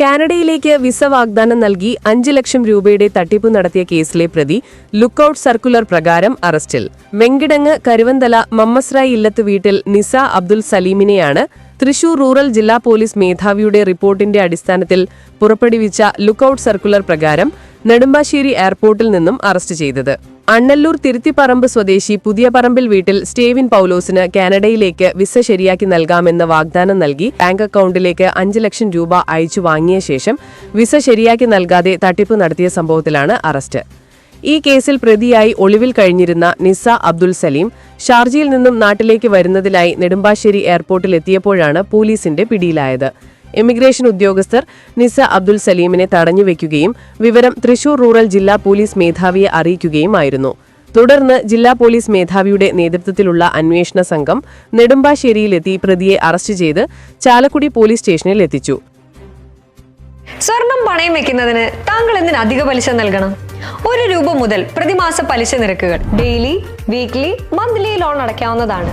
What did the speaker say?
കാനഡയിലേക്ക് visa വാഗ്ദാനം നൽകി അഞ്ച് ലക്ഷം രൂപയുടെ തട്ടിപ്പ് നടത്തിയ കേസിലെ പ്രതി ലുക്കൌട്ട് സർക്കുലർ പ്രകാരം അറസ്റ്റിൽ. വെങ്കിടങ്ങ് കരുവന്തല മമ്മസ്രായ് ഇല്ലത്ത് വീട്ടിൽ നിസ അബ്ദുൽ സലീമിനെയാണ് തൃശൂർ റൂറൽ ജില്ലാ പോലീസ് മേധാവിയുടെ റിപ്പോർട്ടിന്റെ അടിസ്ഥാനത്തിൽ പുറപ്പെടുവിച്ച ലുക്കൌട്ട് സർക്കുലർ പ്രകാരം നെടുമ്പാശ്ശേരി എയർപോർട്ടിൽ നിന്നും അറസ്റ്റ് ചെയ്തത്. അണ്ണല്ലൂർ തിരുത്തിപ്പറമ്പ് സ്വദേശി പുതിയ പറമ്പിൽ വീട്ടിൽ സ്റ്റേവിൻ പൌലോസിന് കാനഡയിലേക്ക് വിസ ശരിയാക്കി നൽകാമെന്ന് വാഗ്ദാനം നൽകി ബാങ്ക് അക്കൗണ്ടിലേക്ക് അഞ്ച് ലക്ഷം രൂപ അയച്ചു വാങ്ങിയ ശേഷം വിസ ശരിയാക്കി നൽകാതെ തട്ടിപ്പ് നടത്തിയ സംഭവത്തിലാണ് അറസ്റ്റ്. ഈ കേസിൽ പ്രതിയായി ഒളിവിൽ കഴിഞ്ഞിരുന്ന നിസ അബ്ദുൽ സലീം ഷാർജയിൽ നിന്നും നാട്ടിലേക്ക് വരുന്നതിനായി നെടുമ്പാശ്ശേരി എയർപോർട്ടിൽ എത്തിയപ്പോഴാണ് പോലീസിന്റെ പിടിയിലായത്. ഇമിഗ്രേഷൻ ഉദ്യോഗസ്ഥർ നിസ അബ്ദുൽ സലീമിനെ തടഞ്ഞുവെക്കുകയും വിവരം തൃശൂർ റൂറൽ ജില്ലാ പോലീസ് മേധാവിയെ അറിയിക്കുകയുമായിരുന്നു. തുടർന്ന് ജില്ലാ പോലീസ് മേധാവിയുടെ നേതൃത്വത്തിലുള്ള അന്വേഷണ സംഘം നെടുമ്പാശ്ശേരിയിലെത്തി പ്രതിയെ അറസ്റ്റ് ചെയ്ത് ചാലക്കുടി പോലീസ് സ്റ്റേഷനിൽ എത്തിച്ചു. സ്വർണം പണയം വെക്കുന്നതിന് താങ്കൾ എന്തിന് അധിക പലിശ നൽകണം? ഒരു രൂപ മുതൽ പ്രതിമാസ പലിശ നിരക്കുകൾ ഡെയിലി വീക്ക്ലി മന്ത്ലി ലോൺ അടയ്ക്കാവുന്നതാണ്.